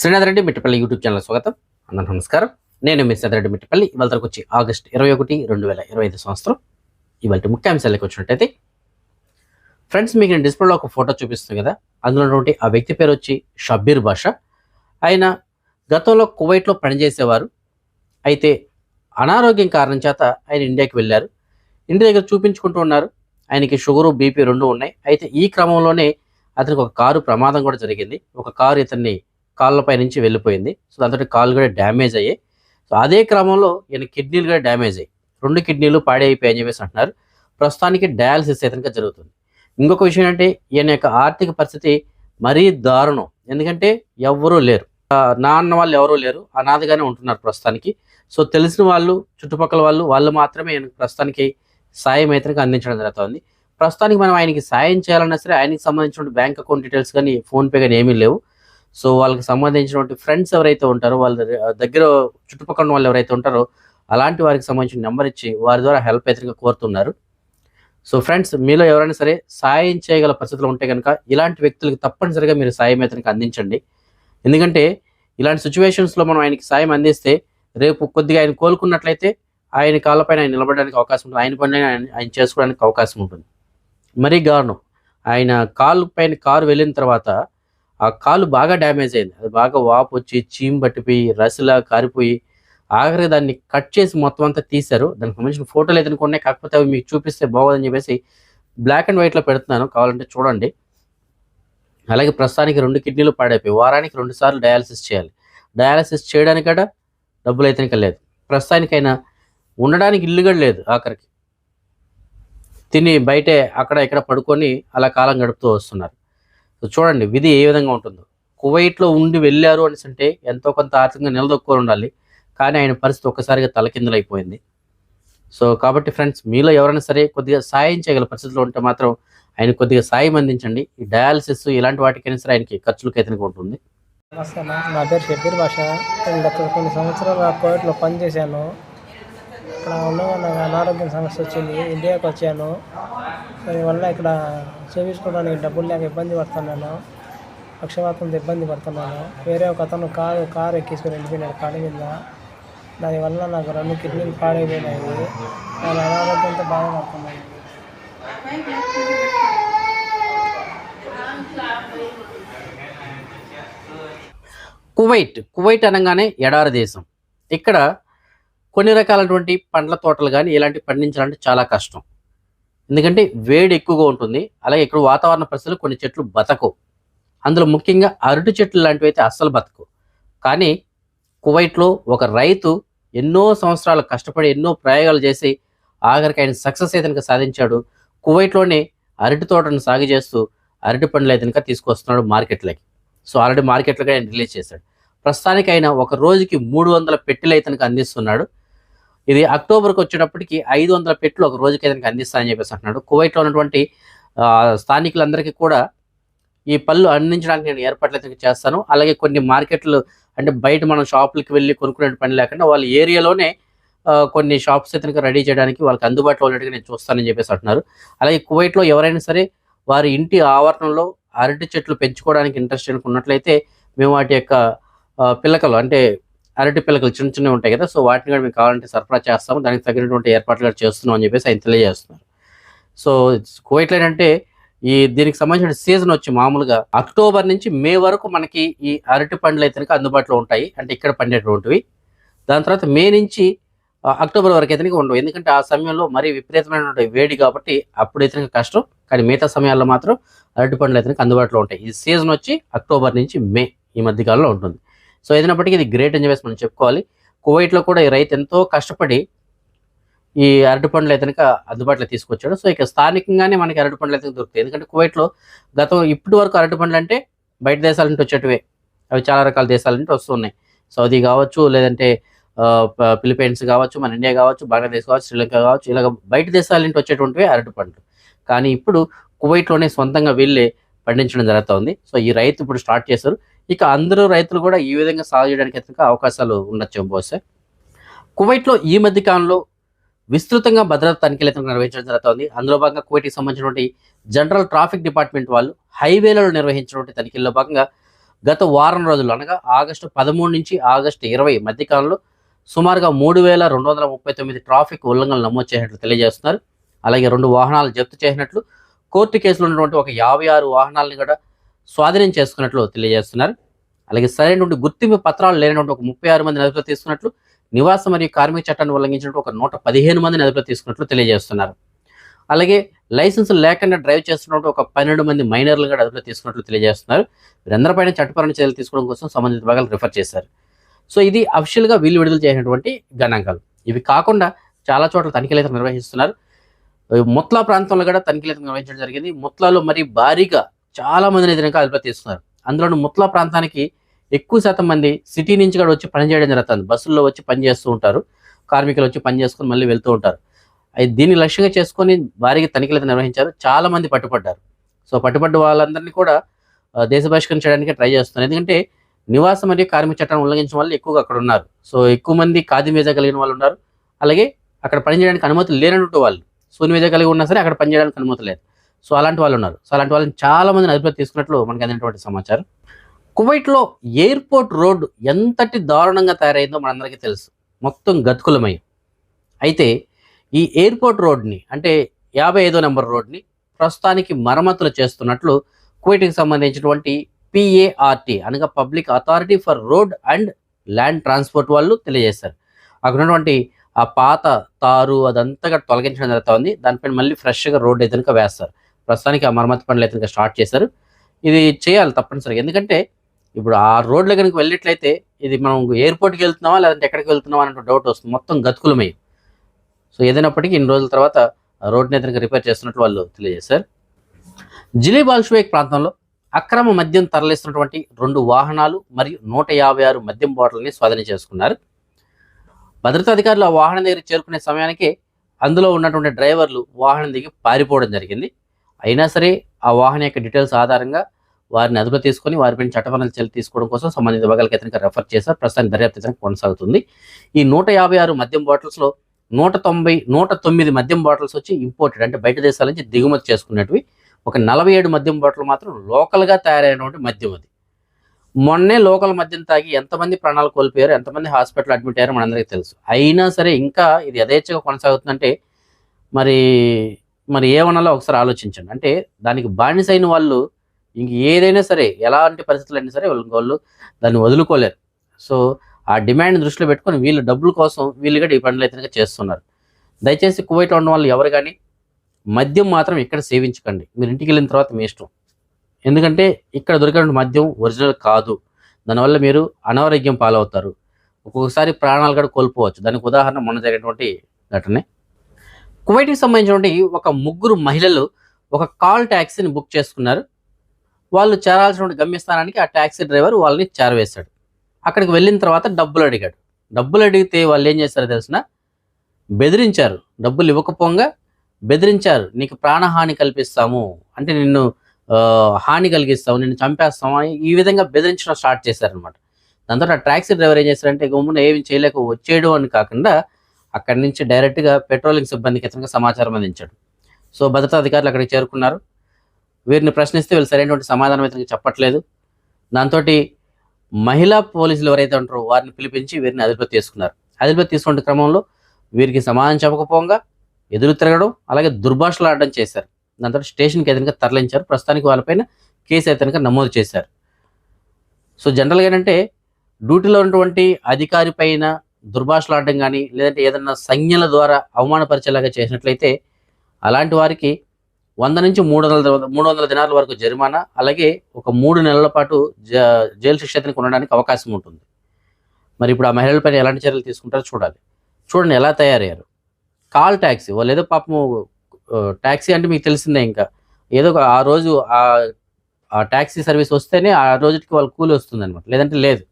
Srinath Reddy Mittapalli YouTube channel స్వాగతం. అందరూ నమస్కారం. నేను మీ శ్రీనాథ్ రెడ్డి మిట్టపల్లి. ఇవాళ వచ్చి ఆగస్ట్ ఇరవై ఒకటి రెండు వేల ఇరవై ఐదు సంవత్సరం. ఇవాళ ముఖ్యాంశాలకు వచ్చినట్టయితే ఫ్రెండ్స్ మీకు నేను డిస్ప్లేలో ఒక ఫోటో చూపిస్తుంది కదా అందులో ఉన్నటువంటి ఆ వ్యక్తి పేరు వచ్చి షబ్బీర్ బాషా. ఆయన గతంలో కువైట్లో పనిచేసేవారు. అయితే అనారోగ్యం కారణం చేత ఆయన ఇండియాకి వెళ్ళారు. ఇంటి దగ్గర చూపించుకుంటూ ఉన్నారు. ఆయనకి షుగరు బీపీ రెండు ఉన్నాయి. అయితే ఈ క్రమంలోనే అతనికి ఒక కారు ప్రమాదం కూడా జరిగింది. ఒక కారు ఇతన్ని కాళ్ళపై నుంచి వెళ్ళిపోయింది. సో దాంతో కాళ్ళు కూడా డ్యామేజ్ అయ్యాయి. సో అదే క్రమంలో ఈయన కిడ్నీలు కూడా డ్యామేజ్ అయ్యాయి. రెండు కిడ్నీలు పాడైపోయాయి అని చెప్పేసి అంటున్నారు. ప్రస్తుతానికి డయాలసిస్ అయితే జరుగుతుంది. ఇంకొక విషయం ఏంటంటే ఈయన యొక్క ఆర్థిక పరిస్థితి మరీ దారుణం. ఎందుకంటే ఎవ్వరూ లేరు. నాన్న వాళ్ళు ఎవరూ లేరు. అనాథగానే ఉంటున్నారు ప్రస్తుతానికి. సో తెలిసిన వాళ్ళు చుట్టుపక్కల వాళ్ళు వాళ్ళు మాత్రమే ఆయనకు ప్రస్తుతానికి సాయం అయితే అందించడం జరుగుతుంది. ప్రస్తుతానికి మనం ఆయనకి సాయం చేయాలన్నా సరే ఆయనకి సంబంధించిన బ్యాంక్ అకౌంట్ డీటెయిల్స్ కానీ ఫోన్పే కానీ ఏమీ లేవు. సో వాళ్ళకి సంబంధించినటువంటి ఫ్రెండ్స్ ఎవరైతే ఉంటారో వాళ్ళ దగ్గర చుట్టుపక్కల వాళ్ళు ఎవరైతే ఉంటారో అలాంటి వారికి సంబంధించిన నెంబర్ ఇచ్చి వారి ద్వారా హెల్ప్ అయితే కోరుతున్నారు. సో ఫ్రెండ్స్ మీలో ఎవరైనా సరే సాయం చేయగల పరిస్థితులు ఉంటే కనుక ఇలాంటి వ్యక్తులకు తప్పనిసరిగా మీరు సాయం అయితే అందించండి. ఎందుకంటే ఇలాంటి సిచ్యువేషన్స్లో మనం ఆయనకి సాయం అందిస్తే రేపు కొద్దిగా ఆయన కోలుకున్నట్లయితే ఆయన కాళ్ళపైన ఆయన నిలబడడానికి అవకాశం ఉంటుంది. ఆయన పనులైన ఆయన ఆయన చేసుకోవడానికి అవకాశం ఉంటుంది. మరీ దారుణం ఆయన కాలు పైన కారు వెళ్ళిన తర్వాత ఆ కాలు బాగా డ్యామేజ్ అయింది. అది బాగా వాపు వచ్చి చీమ్ పట్టిపోయి రసిలా కారిపోయి ఆఖరికి దాన్ని కట్ చేసి మొత్తం అంతా తీశారు. దానికి సంబంధించిన ఫోటోలు అయితే ఉన్నాయి కాకపోతే అవి మీకు చూపిస్తే బాగోదని చెప్పేసి బ్లాక్ అండ్ వైట్లో పెడుతున్నాను. కావాలంటే చూడండి. అలాగే ప్రస్తుతానికి రెండు కిడ్నీలు పాడైపోయి వారానికి రెండు సార్లు డయాలసిస్ చేయాలి. డయాలసిస్ చేయడానికట డబ్బులు అయితే లేదు. ప్రస్తుతానికైనా ఉండడానికి ఇల్లు కూడా లేదు ఆఖరికి. తిని బయటే అక్కడ ఇక్కడ పడుకొని అలా కాలం గడుపుతూ వస్తున్నారు. సో చూడండి విధి ఏ విధంగా ఉంటుందో. కువైట్లో ఉండి వెళ్ళారు అని అంటే ఎంతో కొంత ఆర్థికంగా నిలదొక్కుని ఉండాలి. కానీ ఆయన పరిస్థితి ఒక్కసారిగా తలకిందులైపోయింది. సో కాబట్టి ఫ్రెండ్స్ మీలో ఎవరైనా సరే కొద్దిగా సాయం చేయగల పరిస్థితిలో ఉంటే మాత్రం ఆయన కొద్దిగా సాయం అందించండి. ఈ డయాలసిస్ ఇలాంటి వాటికైనా సరే ఆయనకి ఖర్చులకు అయితే ఉంటుంది. నమస్తే నా పేరు షబీర్ భాష గత కొన్ని సంవత్సరాలు కోవిడ్లో పనిచేశాను. ఇక్కడ ఉండగా నాకు అనారోగ్యం సమస్య వచ్చింది ఇండియాకి వచ్చాను. దానివల్ల ఇక్కడ చూపించుకోవడానికి డబ్బులు లేక ఇబ్బంది పడుతున్నాను. పక్షపాతంతో ఇబ్బంది పడుతున్నాను. వేరే ఒక అతను కారు కారు ఎక్కించుకొని వెళ్ళిపోయినాడు కాడి మీద. దానివల్ల నాకు రెండు కిడ్నీలు పాడైపోయినాయి. నేను అనారోగ్యంతో బాధపడుతున్నాను. కువైట్ కువైట్ అనగానే ఎడారి దేశం. ఇక్కడ కొన్ని రకాలైనటువంటి పండ్ల తోటలు కానీ ఇలాంటివి పండించాలంటే చాలా కష్టం. ఎందుకంటే వేడి ఎక్కువగా ఉంటుంది. అలాగే ఇక్కడ వాతావరణ పరిస్థితులు కొన్ని చెట్లు బతకవు. అందులో ముఖ్యంగా అరటి చెట్లు లాంటివి అయితే అస్సలు బతకవు. కానీ కువైట్లో ఒక రైతు ఎన్నో సంవత్సరాలు కష్టపడి ఎన్నో ప్రయోగాలు చేసి ఆఖరికి ఆయన సక్సెస్ అయితే సాధించాడు. కువైట్లోనే అరటి తోటను సాగు చేస్తూ అరటి పండ్లు అయితే తీసుకొస్తున్నాడు మార్కెట్లోకి. సో ఆల్రెడీ మార్కెట్లోకి ఆయన రిలీజ్ చేశాడు. ప్రస్తుతానికి ఆయన ఒక రోజుకి మూడు వందల పెట్టెలు అయితే అందిస్తున్నాడు. ఇది అక్టోబర్కి వచ్చేటప్పటికి ఐదు వందల పెట్టెలు ఒక రోజుకి ఏదైనా అందిస్తానని చెప్పేసి అంటున్నాడు. కువైట్లో ఉన్నటువంటి స్థానికులందరికీ కూడా ఈ పళ్ళు అందించడానికి నేను ఏర్పాట్లు చేస్తాను. అలాగే కొన్ని మార్కెట్లు అంటే బయట మనం షాపులకు వెళ్ళి కొనుక్కునే పని లేకుండా వాళ్ళ ఏరియాలోనే కొన్ని షాప్స్ అయితే రెడీ చేయడానికి వాళ్ళకి అందుబాటులో ఉన్నట్టుగా నేను చూస్తానని చెప్పేసి అంటున్నారు. అలాగే కువైట్లో ఎవరైనా సరే వారి ఇంటి ఆవరణంలో అరటి చెట్లు పెంచుకోవడానికి ఇంట్రెస్ట్ ఉన్నట్లయితే మేము వాటి యొక్క పిల్లకలు అంటే అరటి పిల్లకలు చిన్న చిన్నవి ఉంటాయి కదా సో వాటిని కూడా మీకు కావాలంటే సరఫరా చేస్తాము. దానికి తగినటువంటి ఏర్పాట్లు కూడా చేస్తున్నాం అని చెప్పేసి ఆయన తెలియజేస్తున్నారు. సో కువైట్లో ఏంటంటే ఈ దీనికి సంబంధించిన సీజన్ వచ్చి మామూలుగా అక్టోబర్ నుంచి మే వరకు మనకి ఈ అరటి పండ్లు అయితే అందుబాటులో ఉంటాయి. అంటే ఇక్కడ పండేటువంటివి దాని తర్వాత మే నుంచి అక్టోబర్ వరకు అయితే ఉండవు. ఎందుకంటే ఆ సమయంలో మరీ విపరీతమైనటువంటి వేడి కాబట్టి అప్పుడు అయితే కష్టం. కానీ మిగతా సమయాల్లో మాత్రం అరటి పండ్లు అయితే అందుబాటులో ఉంటాయి. ఈ సీజన్ వచ్చి అక్టోబర్ నుంచి మే ఈ మధ్యకాలంలో ఉంటుంది. సో ఏదైనప్పటికీ ఇది గ్రేట్ అని చెప్పేసి మనం చెప్పుకోవాలి. కువైట్లో కూడా ఈ రైతు ఎంతో కష్టపడి ఈ అరటి పండ్లు అయితే అందుబాటులో తీసుకొచ్చాడు. సో ఇక స్థానికంగానే మనకి అరటి పండ్లు అయితే దొరుకుతాయి. ఎందుకంటే కువైట్లో గతం ఇప్పటి వరకు అరటి పండ్లు అంటే బయట దేశాల నుంచి వచ్చేటివే. అవి చాలా రకాల దేశాల నుంచి వస్తున్నాయి సౌదీ కావచ్చు లేదంటే ఫిలిపైన్స్ కావచ్చు మన ఇండియా కావచ్చు బంగ్లాదేశ్ కావచ్చు శ్రీలంక కావచ్చు ఇలాగ బయట దేశాల నుంచి వచ్చేటువంటివి అరటి పండ్లు. కానీ ఇప్పుడు కువైట్లోనే సొంతంగా వెళ్ళి పండించడం జరుగుతుంది. సో ఈ రైతు ఇప్పుడు స్టార్ట్ చేశారు. ఇక అందరూ రైతులు కూడా ఈ విధంగా సాగు చేయడానికి అయితే అవకాశాలు ఉండొచ్చు బహుశా కువైట్లో ఈ మధ్య కాలంలో విస్తృతంగా భద్రతా తనిఖీలు అయితే నిర్వహించడం జరుగుతుంది. అందులో భాగంగా కువైట్కి సంబంధించినటువంటి జనరల్ ట్రాఫిక్ డిపార్ట్మెంట్ వాళ్ళు హైవేలలో నిర్వహించినటువంటి తనిఖీల్లో భాగంగా గత వారం రోజులు అనగా ఆగస్టు పదమూడు నుంచి ఆగస్టు ఇరవై మధ్యకాలంలో సుమారుగా మూడు వేల రెండు వందల ముప్పై తొమ్మిది ట్రాఫిక్ ఉల్లంఘనలు నమోదు చేసినట్లు తెలియజేస్తున్నారు. అలాగే రెండు వాహనాలు జప్తు చేసినట్లు కోర్టు కేసులో ఉన్నటువంటి ఒక యాభై ఆరు వాహనాలను కూడా స్వాధీనం చేసుకున్నట్లు తెలియజేస్తున్నారు. అలాగే సరైనటువంటి గుర్తింపు పత్రాలు లేనటువంటి ఒక ముప్పై ఆరు మందిని అదుపులో తీసుకున్నట్లు నివాస మరియు కార్మిక చట్టాన్ని ఉల్లంఘించినట్టు ఒక నూట పదిహేను మందిని అదుపులో తీసుకున్నట్లు తెలియజేస్తున్నారు. అలాగే లైసెన్స్ లేకుండా డ్రైవ్ చేస్తున్నట్టు ఒక పన్నెండు మంది మైనర్లు కూడా అదుపులో తీసుకున్నట్లు తెలియజేస్తున్నారు. వీరందరిపైన చట్టపరమైన చర్యలు తీసుకోవడం కోసం సంబంధిత భాగాలు రిఫర్ చేశారు. సో ఇది అఫీషియల్గా వీళ్ళు విడుదల చేసినటువంటి గణాంకాలు. ఇవి కాకుండా చాలా చోట్ల తనిఖీలు నిర్వహిస్తున్నారు. ముత్లా ప్రాంతంలో కూడా తనిఖీలు నిర్వహించడం జరిగింది. ముత్లాలో మరి భారీగా చాలా మందిని ఎదురుగా అదుపులో తీస్తున్నారు అందులోనూ ముత్లా ప్రాంతానికి ఎక్కువ శాతం మంది సిటీ నుంచి కూడా వచ్చి పనిచేయడం జరుగుతుంది. బస్సుల్లో వచ్చి పని చేస్తూ ఉంటారు. కార్మికులు వచ్చి పని చేసుకొని మళ్ళీ వెళ్తూ ఉంటారు. అయితే దీన్ని లక్ష్యంగా చేసుకొని భారీగా తనిఖీలు అయితే నిర్వహించారు. చాలా మంది పట్టుపడ్డారు. సో పట్టుబడ్డ వాళ్ళందరినీ కూడా దేశ బహిష్కరణ చేయడానికి ట్రై చేస్తున్నారు. ఎందుకంటే నివాసం మరియు కార్మిక చట్టాన్ని ఉల్లంఘించిన వాళ్ళు ఎక్కువగా అక్కడ ఉన్నారు. సో ఎక్కువ మంది ఖాదీ మీద కలిగిన వాళ్ళు ఉన్నారు. అలాగే అక్కడ పనిచేయడానికి అనుమతి లేనటువంటి వాళ్ళు. శూన్య మీద కలిగి ఉన్నా సరే అక్కడ పనిచేయడానికి అనుమతి లేదు. సో అలాంటి వాళ్ళు ఉన్నారు. సో అలాంటి వాళ్ళని చాలా మందిని అదుపులో తీసుకున్నట్లు మనకి అందినటువంటి సమాచారం. కువైట్లో ఎయిర్పోర్ట్ రోడ్డు ఎంతటి దారుణంగా తయారైందో మనందరికీ తెలుసు. మొత్తం గతుకులమై అయితే ఈ ఎయిర్పోర్ట్ రోడ్ని అంటే యాభై ఐదో నెంబర్ రోడ్ని ప్రస్తుతానికి మరమ్మతులు చేస్తున్నట్లు కువైట్కి సంబంధించినటువంటి పిఏఆర్టీ అనగా public authority for road and land transport వాళ్ళు తెలియజేశారు. అక్కడ ఉన్నటువంటి ఆ పాత తారు అదంతా తొలగించడం జరుగుతుంది దానిపైన మళ్ళీ ఫ్రెష్గా రోడ్ అయితే వేస్తారు. ప్రస్తుతానికి ఆ మరమ్మతు పనులు అయితే స్టార్ట్ చేశారు. ఇది చేయాలి తప్పనిసరిగా. ఎందుకంటే ఇప్పుడు ఆ రోడ్లు కనుక వెళ్ళినట్లయితే ఇది మనం ఎయిర్పోర్ట్కి వెళ్తున్నామా లేదంటే ఎక్కడికి వెళ్తున్నామా అనే డౌట్ వస్తుంది. మొత్తం గతుకులమై. సో ఏదైనప్పటికీ ఇన్ని రోజుల తర్వాత రోడ్ని అయితే రిపేర్ చేస్తున్నట్లు వాళ్ళు తెలియజేశారు. జిలీ బాల్షువేక్ ప్రాంతంలో అక్రమ మద్యం తరలిస్తున్నటువంటి రెండు వాహనాలు మరియు నూట యాభై ఆరు మద్యం బాటిల్ని స్వాధీనం చేసుకున్నారు. భద్రతా అధికారులు ఆ వాహనం దగ్గర చేరుకునే సమయానికి అందులో ఉన్నటువంటి డ్రైవర్లు వాహనం దిగి పారిపోవడం జరిగింది. అయినా సరే ఆ వాహనం యొక్క డీటెయిల్స్ ఆధారంగా వారిని అదుపులో తీసుకొని వారిపైన చట్టపరమైన చర్యలు తీసుకోవడం కోసం సంబంధిత విభాగాలకు ఇతనికి రెఫర్ చేశారు. ప్రస్తుతానికి దర్యాప్తు కొనసాగుతుంది. ఈ నూట యాభై ఆరు మద్యం బాటిల్స్లో నూట తొంభై నూట తొమ్మిది మద్యం బాటిల్స్ వచ్చి ఇంపోర్టెడ్ అంటే బయట దేశాల నుంచి దిగుమతి చేసుకున్నటివి. ఒక నలభై ఏడు మద్యం బాటిల్ మాత్రం లోకల్గా తయారైనటువంటి మద్యం అది. మొన్నే లోకల్ మద్యం తాగి ఎంతమంది ప్రాణాలు కోల్పోయారు ఎంతమంది హాస్పిటల్ అడ్మిట్ అయ్యారో మనందరికీ తెలుసు. అయినా సరే ఇంకా ఇది యథేచ్ఛగా కొనసాగుతుందంటే మరి మరి ఏమనాలో ఒకసారి ఆలోచించండి. అంటే దానికి బానిసైన వాళ్ళు ఇంక ఏదైనా సరే ఎలాంటి పరిస్థితులు అయినా సరే వాళ్ళు వాళ్ళు దాన్ని వదులుకోలేరు. సో ఆ డిమాండ్ దృష్టిలో పెట్టుకొని వీళ్ళు డబ్బుల కోసం వీళ్ళుగా ఈ పనులు అయితే చేస్తున్నారు. దయచేసి కువైట్లో ఉన్న వాళ్ళు ఎవరు కానీ మద్యం మాత్రం ఇక్కడ సేవించకండి. మీరు ఇంటికి వెళ్ళిన తర్వాత మీ ఇష్టం. ఎందుకంటే ఇక్కడ దొరికిన మద్యం ఒరిజినల్ కాదు. దానివల్ల మీరు అనారోగ్యం పాలవుతారు. ఒక్కొక్కసారి ప్రాణాలు కూడా కోల్పోవచ్చు. దానికి ఉదాహరణ మొన్న జరిగినటువంటి ఘటనే. కువైట్కి సంబంధించినటువంటి ఒక ముగ్గురు మహిళలు ఒక కాల్ ట్యాక్సీని బుక్ చేసుకున్నారు. వాళ్ళు చేరాల్సినటువంటి గమ్యస్థానానికి ఆ ట్యాక్సీ డ్రైవర్ వాళ్ళని చేరవేశాడు. అక్కడికి వెళ్ళిన తర్వాత డబ్బులు అడిగాడు. డబ్బులు అడిగితే వాళ్ళు ఏం చేశారో తెలిసిన? బెదిరించారు. డబ్బులు ఇవ్వకపోగా బెదిరించారు. నీకు ప్రాణహాని కల్పిస్తాము. అంటే నిన్ను హాని కలిగిస్తాము. నిన్ను చంపేస్తాము అని ఈ విధంగా బెదిరించడం స్టార్ట్ చేశారనమాట దాంతో ఆ ట్యాక్సీ డ్రైవర్ ఏం చేశారంటే గమ్మున ఏమి చేయలేక వచ్చేయడం అని కాకుండా అక్కడి నుంచి డైరెక్ట్గా పెట్రోలింగ్ సిబ్బందికి ఇతనికి సమాచారం అందించాడు. సో భద్రతా అధికారులు అక్కడికి చేరుకున్నారు. వీరిని ప్రశ్నిస్తే వీళ్ళు సరైనటువంటి సమాధానం ఇతనికి చెప్పట్లేదు. దాంతో మహిళా పోలీసులు ఎవరైతే ఉంటారో వారిని పిలిపించి వీరిని అదిపతి తీసుకున్నారు. అదిపతి తీసుకునే క్రమంలో వీరికి సమాధానం చెప్పకపోగా ఎదురు తిరగడం అలాగే దుర్భాషలాడడం చేశారు. దాంతో స్టేషన్కి ఎదురుగా తరలించారు. ప్రస్తుతానికి వాళ్ళపైన కేసు అయితే నమోదు చేశారు. సో జనరల్గా ఏంటంటే డ్యూటీలో ఉన్నటువంటి అధికారి పైన దుర్భాషలాడడం కానీ లేదంటే ఏదన్నా సంజ్ఞల ద్వారా అవమానపరిచేలాగా చేసినట్లయితే అలాంటి వారికి వంద నుంచి మూడు వందల మూడు వందల దినాల వరకు జరిమానా అలాగే ఒక మూడు నెలల పాటు జ జైలు శిక్ష కొనడానికి అవకాశం ఉంటుంది. మరి ఇప్పుడు ఆ మహిళలపైన ఎలాంటి చర్యలు తీసుకుంటారో చూడాలి. చూడండి ఎలా తయారయ్యారు. కాల్ ట్యాక్సీ వాళ్ళు ఏదో పాపము ట్యాక్సీ అంటే మీకు తెలిసిందే ఇంకా. ఏదో ఒక ఆ రోజు ఆ ఆ ట్యాక్సీ సర్వీస్ వస్తేనే ఆ రోజుకి వాళ్ళ కూలి వస్తుంది అనమాట లేదంటే లేదు.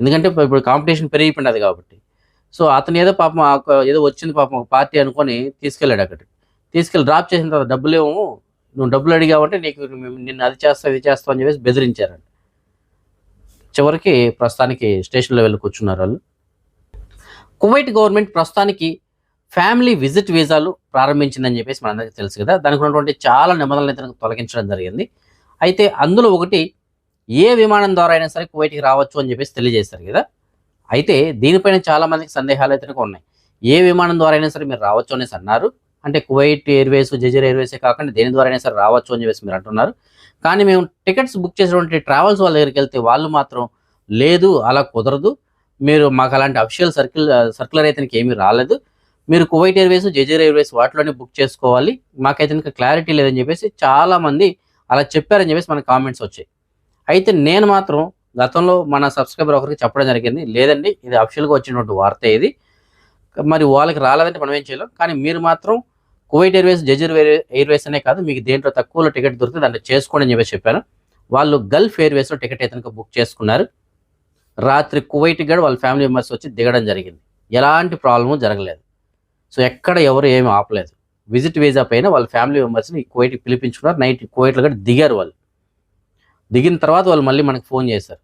ఎందుకంటే ఇప్పుడు కాంపిటీషన్ పెరిగిపోయినది కాబట్టి. సో అతను ఏదో పాపం ఒక- ఏదో వచ్చింది పాపం ఒక పార్టీ అనుకొని తీసుకెళ్ళాడు అక్కడికి. తీసుకెళ్ళి డ్రాప్ చేసిన తర్వాత డబ్బులు ఏమో నువ్వు డబ్బులు అడిగావంటే నీకు నిన్ను అది చేస్తావు ఇది చేస్తావు అని చెప్పేసి బెదిరించారండి చివరికి ప్రస్తుతానికి స్టేషన్లో వెళ్ళి కూర్చున్నారు వాళ్ళు. కువైట్ గవర్నమెంట్ ప్రస్తుతానికి ఫ్యామిలీ విజిట్ వీసాలు ప్రారంభించిందని చెప్పేసి మనందరికీ తెలుసు కదా. దానికి ఉన్నటువంటి చాలా నిబంధనలు అయితే తొలగించడం జరిగింది. అయితే అందులో ఒకటి ఏ విమానం ద్వారా అయినా సరే కువైట్కి రావచ్చు అని చెప్పేసి తెలియజేశారు కదా? అయితే దీనిపైన చాలా మందికి సందేహాలు అయితే ఉన్నాయి. ఏ విమానం ద్వారా అయినా సరే మీరు రావచ్చు అనేసి అన్నారు. అంటే కువైట్ ఎయిర్వేస్ జజర్ ఎయిర్వేసే కాకుండా దేని ద్వారా అయినా సరే రావచ్చు అని చెప్పేసి మీరు అంటున్నారు. కానీ మేము టికెట్స్ బుక్ చేసినటువంటి ట్రావెల్స్ వాళ్ళ దగ్గరికి వెళ్తే వాళ్ళు మాత్రం లేదు అలా కుదరదు. మీరు మాకు అలాంటి అఫీషియల్ సర్కిల్ సర్కులర్ అయితే ఏమీ రాలేదు. మీరు కువైట్ ఎయిర్వేస్ జజీర్ ఎయిర్వేస్ వాటిలోనే బుక్ చేసుకోవాలి. మాకైతే ఇంకా క్లారిటీ లేదని చెప్పేసి చాలా మంది అలా చెప్పారని చెప్పేసి మన కామెంట్స్ వచ్చాయి. అయితే నేను మాత్రం గతంలో మన సబ్స్క్రైబర్ ఒకరికి చెప్పడం జరిగింది. లేదండి ఇది అఫిషియల్గా వచ్చినటువంటి వార్త ఇది. మరి వాళ్ళకి రాలేదంటే మనం ఏం చేయలేం. కానీ మీరు మాత్రం కువైట్ ఎయిర్వేస్ జజీర్ ఎయిర్వేస్ అనే కాదు మీకు దేంట్లో తక్కువలో టికెట్ దొరికితే దాంట్లో చేసుకోండి అని చెప్పేసి చెప్పాను. వాళ్ళు గల్ఫ్ ఎయిర్వేస్లో టికెట్ అయితే బుక్ చేసుకున్నారు. రాత్రి కువైట్ గడ వాళ్ళ ఫ్యామిలీ మెంబర్స్ వచ్చి దిగడం జరిగింది. ఎలాంటి ప్రాబ్లము జరగలేదు. సో ఎక్కడ ఎవరు ఏమి ఆపలేదు. విజిట్ వీసా పైన వాళ్ళ ఫ్యామిలీ మెంబర్స్ని కువైట్కి పిలిపించుకున్నారు. నైట్ కువైట్లో కూడా దిగారు వాళ్ళు. దిగిన తర్వాత వాళ్ళు మళ్ళీ మనకి ఫోన్ చేశారు.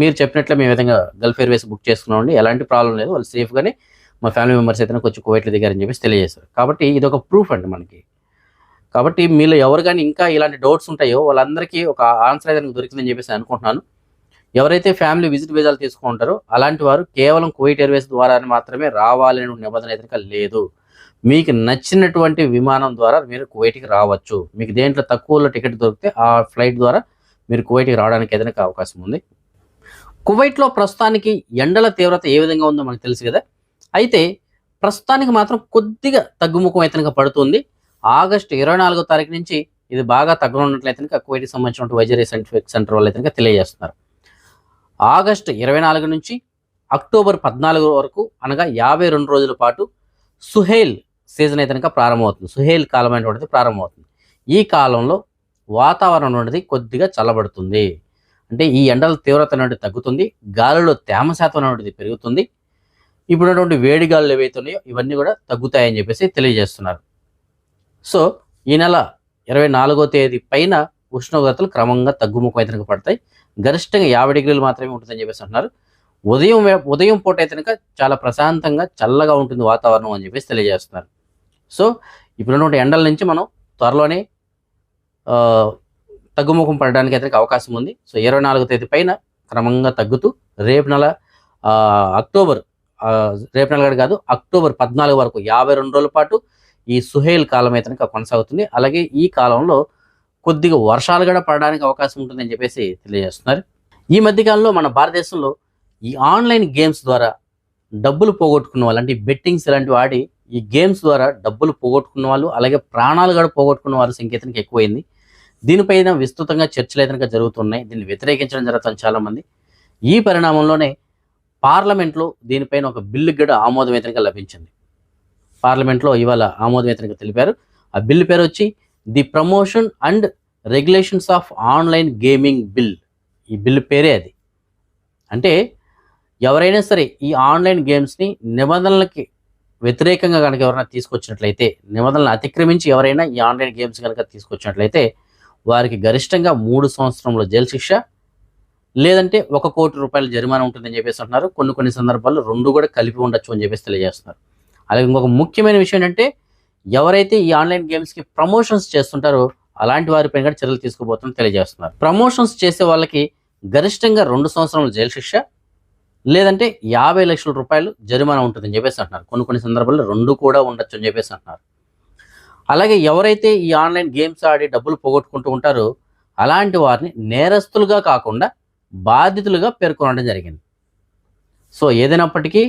మీరు చెప్పినట్లే మేము విధంగా గల్ఫ్ ఎయిర్వేస్ బుక్ చేసుకున్నామండి. ఎలాంటి ప్రాబ్లం లేదు. వాళ్ళు సేఫ్గానే మా ఫ్యామిలీ మెంబర్స్ అయితే కొంచెం కువైట్లో దిగారని చెప్పేసి తెలియజేశారు. కాబట్టి ఇది ఒక ప్రూఫ్ అండి మనకి. కాబట్టి మీలో ఎవరు కానీ ఇంకా ఇలాంటి డౌట్స్ ఉంటాయో వాళ్ళందరికీ ఒక ఆన్సర్ అయితే దొరికిందని చెప్పేసి అనుకుంటున్నాను. ఎవరైతే ఫ్యామిలీ విజిట్ వీజాలు తీసుకుంటారో అలాంటి వారు కేవలం కువైట్ ఎయిర్వేస్ ద్వారా మాత్రమే రావాలనే నిబంధన అయితే లేదు. మీకు నచ్చినటువంటి విమానం ద్వారా మీరు కువైట్కి రావచ్చు. మీకు దేంట్లో తక్కువలో టికెట్ దొరికితే ఆ ఫ్లైట్ ద్వారా మీరు కువైట్కి రావడానికి ఏదైనా అవకాశం ఉంది? కువైట్లో ప్రస్తుతానికి ఎండల తీవ్రత ఏ విధంగా ఉందో మనకు తెలుసు కదా? అయితే ప్రస్తుతానికి మాత్రం కొద్దిగా తగ్గుముఖం అయితే పడుతుంది. ఆగస్టు ఇరవై నాలుగో తారీఖు నుంచి ఇది బాగా తగ్గనున్నట్లయితే కనుక కువైట్కి సంబంధించిన వైద్య సైంటిఫిక్ సెంటర్ వాళ్ళు అయితే తెలియజేస్తున్నారు. ఆగస్టు ఇరవై నాలుగు నుంచి అక్టోబర్ పద్నాలుగు వరకు అనగా యాభై రెండు రోజుల పాటు సుహేల్ సీజన్ అయితే కనుక ప్రారంభమవుతుంది. సుహేల్ కాలం అనేటువంటిది ప్రారంభమవుతుంది. ఈ కాలంలో వాతావరణం అనేది కొద్దిగా చల్లబడుతుంది. అంటే ఈ ఎండల తీవ్రత అనేది తగ్గుతుంది. గాలిలో తేమ శాతం అనేది పెరుగుతుంది. ఇప్పుడున్నటువంటి వేడి గాలులు ఏవైతే ఉన్నాయో ఇవన్నీ కూడా తగ్గుతాయని చెప్పేసి తెలియజేస్తున్నారు. సో ఈ నెల ఇరవై నాలుగో తేదీ పైన ఉష్ణోగ్రతలు క్రమంగా తగ్గుముఖం అయితే పడతాయి. గరిష్టంగా యాభై డిగ్రీలు మాత్రమే ఉంటుందని చెప్పేసి అంటున్నారు. ఉదయం ఉదయం పూట అయితే కనుక చాలా ప్రశాంతంగా చల్లగా ఉంటుంది వాతావరణం అని చెప్పేసి తెలియజేస్తున్నారు. సో ఇప్పుడున్నటువంటి ఎండల నుంచి మనం త్వరలోనే తగ్గుముఖం పడడానికి అయితే అవకాశం ఉంది. సో ఇరవై నాలుగో తేదీ పైన క్రమంగా తగ్గుతూ రేపు నెల అక్టోబర్ రేపు నెల కాదు అక్టోబర్ పద్నాలుగు వరకు యాభై రెండు రోజుల పాటు ఈ సుహేల్ కాలం అయితే కొనసాగుతుంది. అలాగే ఈ కాలంలో కొద్దిగా వర్షాలు కూడా పడడానికి అవకాశం ఉంటుందని చెప్పేసి తెలియజేస్తున్నారు. ఈ మధ్యకాలంలో మన భారతదేశంలో ఈ ఆన్లైన్ గేమ్స్ ద్వారా డబ్బులు పోగొట్టుకున్న వాళ్ళు అంటే బెట్టింగ్స్ ఇలాంటివి ఆడి ఈ గేమ్స్ ద్వారా డబ్బులు పోగొట్టుకున్న వాళ్ళు అలాగే ప్రాణాలు కూడా పోగొట్టుకున్న వాళ్ళ సంఖ్య ఎక్కువైంది. దీనిపైన విస్తృతంగా చర్చలు అయితే జరుగుతున్నాయి దీన్ని వ్యతిరేకించడం జరుగుతుంది చాలామంది. ఈ పరిణామంలోనే పార్లమెంట్లో దీనిపైన ఒక బిల్లు కూడా ఆమోదం లభించింది. పార్లమెంట్లో ఇవాళ ఆమోదం తెలిపారు. ఆ బిల్లు పేరు వచ్చి the promotion and regulations of online gaming bill. ఈ బిల్లు పేరే అది. అంటే ఎవరైనా సరే ఈ ఆన్లైన్ గేమ్స్ని నిబంధనలకి వ్యతిరేకంగా కనుక ఎవరైనా తీసుకొచ్చినట్లయితే నిబంధనలు అతిక్రమించి ఎవరైనా ఈ ఆన్లైన్ గేమ్స్ కనుక తీసుకొచ్చినట్లయితే వారికి గరిష్టంగా మూడు సంవత్సరంలో జైలు శిక్ష లేదంటే ఒక కోటి రూపాయల జరిమానా ఉంటుందని చెప్పేసి అంటున్నారు. కొన్ని కొన్ని సందర్భాల్లో రెండు కూడా కలిపి ఉండొచ్చు అని చెప్పేసి తెలియజేస్తున్నారు. అలాగే ఇంకొక ముఖ్యమైన విషయం ఏంటంటే ఎవరైతే ఈ ఆన్లైన్ గేమ్స్కి ప్రమోషన్స్ చేస్తుంటారో అలాంటి వారిపైన కూడా చర్యలు తీసుకోబోతుందని తెలియజేస్తున్నారు. ప్రమోషన్స్ చేసే వాళ్ళకి గరిష్టంగా రెండు సంవత్సరాల జైలు శిక్ష లేదంటే యాభై లక్షల రూపాయలు జరిమానా ఉంటుందని చెప్పేసి అంటున్నారు. కొన్ని కొన్ని సందర్భాల్లో రెండు కూడా ఉండొచ్చు అని చెప్పేసి అంటున్నారు. అలాగే ఎవరైతే ఈ ఆన్లైన్ గేమ్స్ ఆడి డబ్బులు పోగొట్టుకుంటూ ఉంటారో అలాంటి వారిని నేరస్తులుగా కాకుండా బాధితులుగా పేర్కొనడం జరిగింది. సో ఏదైనప్పటికీ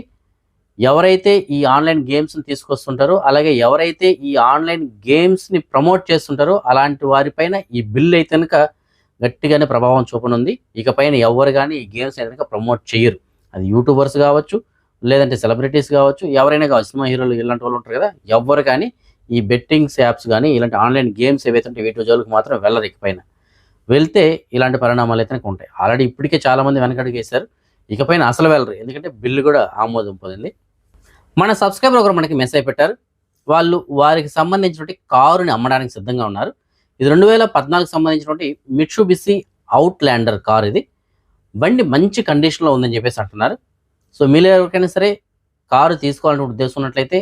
ఎవరైతే ఈ ఆన్లైన్ గేమ్స్ని తీసుకొస్తుంటారో అలాగే ఎవరైతే ఈ ఆన్లైన్ గేమ్స్ని ప్రమోట్ చేస్తుంటారో అలాంటి వారిపైన ఈ బిల్ అయితే కనుక గట్టిగానే ప్రభావం చూపనుంది. ఇకపైన ఎవరు కానీ ఈ గేమ్స్ అయితే కనుక ప్రమోట్ చేయరు. అది యూట్యూబర్స్ కావచ్చు లేదంటే సెలబ్రిటీస్ కావచ్చు ఎవరైనా కావచ్చు సినిమా హీరోలు ఇలాంటి వాళ్ళు ఉంటారు కదా ఎవరు కానీ ఈ బెట్టింగ్స్ యాప్స్ కానీ ఇలాంటి ఆన్లైన్ గేమ్స్ ఏవైతే ఉంటాయి వీటి జోలికి మాత్రం వెళ్ళరు ఇకపైన వెళ్తే ఇలాంటి పరిణామాలు అయితే ఉంటాయి. ఆల్రెడీ ఇప్పటికే చాలామంది వెనకడుగు వేశారు. ఇకపైన అసలు వెళ్ళరు. ఎందుకంటే బిల్లు కూడా ఆమోదం పొందింది మన సబ్స్క్రైబర్ ఒకరు మనకి మెసేజ్ పెట్టారు. వాళ్ళు వారికి సంబంధించినటువంటి కారుని అమ్మడానికి సిద్ధంగా ఉన్నారు. ఇది రెండు వేల పద్నాలుగు సంబంధించినటువంటి మిట్సుబిసి అవుట్ ల్యాండర్ కార్ ఇది. బండి మంచి కండిషన్లో ఉందని చెప్పేసి అంటున్నారు. సో మీరు ఎవరికైనా సరే కారు తీసుకోవాలనే ఉద్దేశం ఉన్నట్లయితే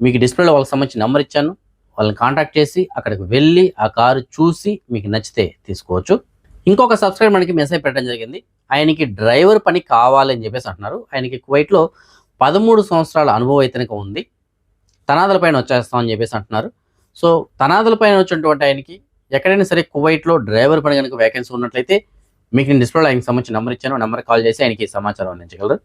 మీకు డిస్ప్లేలో వాళ్ళకి సంబంధించిన నెంబర్ ఇచ్చాను. వాళ్ళని కాంటాక్ట్ చేసి అక్కడికి వెళ్ళి ఆ కారు చూసి మీకు నచ్చితే తీసుకోవచ్చు. ఇంకొక సబ్స్క్రైబర్ మనకి మెసేజ్ పెట్టడం జరిగింది. ఆయనకి డ్రైవర్ పని కావాలని చెప్పేసి అంటున్నారు. ఆయనకి కువైట్లో పదమూడు సంవత్సరాల అనుభవం అయితే ఉంది. తనాదుల పైన వచ్చేస్తామని చెప్పేసి అంటున్నారు. సో తనాదుల పైన వచ్చినటువంటి ఆయనకి ఎక్కడైనా సరే కువైట్లో డ్రైవర్ పని కనుక వేకెన్సీ ఉన్నట్లయితే మీకు నేను డిస్ప్లేలో ఆయనకి సంబంధించిన నెంబర్ ఇచ్చాను. నెంబర్ కాల్ చేసి ఆయనకి సమాచారం అందించగలరు.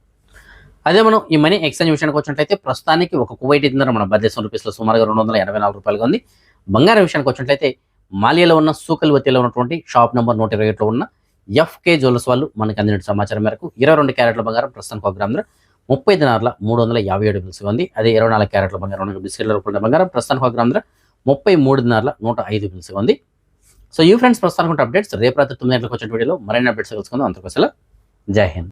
అదే మనం ఈ మనీ ఎక్స్చేంజ్ విషయానికి వచ్చినట్లయితే ప్రస్తుతానికి ఒక కువైట్ దినార్ మన భారతదేశం రూపీస్లో సుమారుగా రెండు వందల ఎనభై నాలుగు రూపాయలుగా ఉంది. బంగారం విషయానికి వచ్చినట్లయితే మాలియాలో ఉన్న సూకల్వతిలో ఉన్నటువంటి షాప్ నెంబర్ నూట ఇరవై ఒకటిలో ఉన్న ఎఫ్కే జ్యువెల్స్ వాళ్ళు మనకు అందిన సమాచారం మేరకు ఇరవై రెండు క్యారెట్ల బంగారం ప్రస్తుతానికి ఒక గ్రామ్ ధర ముప్పై దినార్ల మూడు వందల యాభై ఏడు బిల్స్గా ఉంది. అదే ఇరవై నాలుగు క్యారెట్ల బంగారం రెండు బిస్కెట్ల రూపాయల బంగారం ప్రస్తుతానికి ఒక గ్రామ్ ధర ముప్పై మూడు దినార్ల నూట ఐదు బిల్స్గా ఉంది. సో ఈ ఫ్రెండ్స్ ప్రస్తుతానికి అప్డేట్స్ రేపు రాత్రి తొమ్మిది గంటలకు వచ్చిన వీడియోలో మరిన్ని అప్డేట్స్ కలుసుకుందాం అంతకోసం Jai Hind.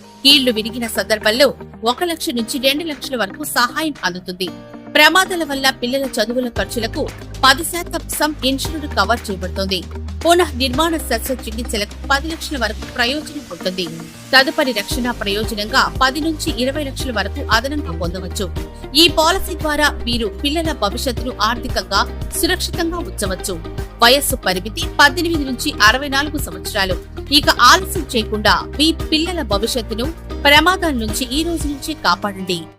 కీళ్ళు విరిగిన సందర్భంలో ఒక లక్ష నుంచి రెండు లక్షల వరకు సహాయం అందుతుంది. ప్రమాదాల వల్ల పిల్లల చదువుల ఖర్చులకు పది శాతం సమ్ ఇన్సూరెన్స్ కవర్ చేయబడుతుంది. పునః నిర్మాణ శస్త్ర చికిత్సలకు పది లక్షల వరకు ప్రయోజనం ఉంటుంది. తదుపరి రక్షణ ప్రయోజనంగా పది నుంచి ఇరవై లక్షల వరకు అదనంగా పొందవచ్చు. ఈ పాలసీ ద్వారా మీరు పిల్లల భవిష్యత్తును ఆర్థికంగా సురక్షితంగా ఉంచవచ్చు. వయస్సు పరిమితి పద్దెనిమిది నుంచి అరవై నాలుగు సంవత్సరాలు. ఇక ఆలస్యం చేయకుండా మీ పిల్లల భవిష్యత్తును ప్రమాదాల నుంచి ఈ రోజు నుంచి కాపాడండి.